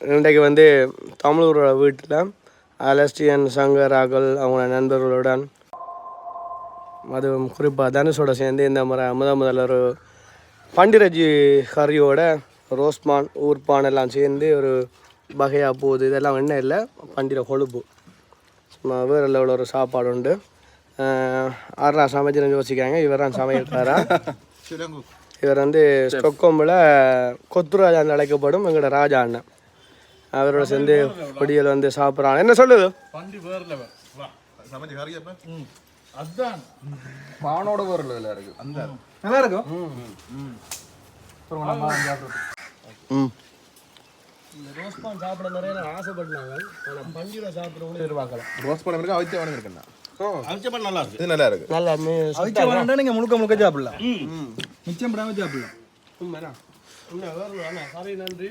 இன்றைக்கு வந்து தமிழரோட வீட்டில் அலஸ்டியன் சங்கர் ராகுல் அவங்க நண்பர்களுடன் அதுவும் குறிப்பாக தனுஷோட சேர்ந்து இந்த முறை முத முதல்ல ஒரு பண்டிரஜி கறியோட ரோஸ்மான் ஊர்பான் எல்லாம் சேர்ந்து ஒரு வகையாக போகுது. இதெல்லாம் என்ன இல்லை பண்டிர கொழுப்பு. சும்மா வேறு லெவலில் ஒரு சாப்பாடு உண்டு. ஆறா சமைச்சுன்னு யோசிக்காங்க. இவர் தான் சமையல்காரா இவர் வந்து ஸ்டொக்கோம்பில் கொத்துராஜான்னு அழைக்கப்படும் எங்களோட ராஜா அண்ணன். அவரோட சேர்ந்து பொடியல் வந்து சாப்பிட்றாங்க. என்ன சொல்லுது? பண்டி வேற சமைச்சு கறி அப்ப அதான். பானோட வேற லெவலில் இருக்கு. அந்த நல்லா இருக்கும் ம் இந்த ரோஸ்பான் சாப்பிட நிறைய ஆசைப்பட்டாங்க ஆனால் பண்டிகை சாப்பிட்றவங்களும் எதிர்பார்க்கல. ரோஸ்ட் பண்ண இருக்கு அவிச்ச வேணும் இருக்குண்ணா அவிச்ச பண்ண நல்லா இருக்கு. இது நல்லா இருக்கு. நல்லா அவிச்ச முழுக்க முழுக்க சாப்பிடலாம். மிச்சம் சாப்பிடலாம். உண்மைதான். உண்மை வேறு நன்றி.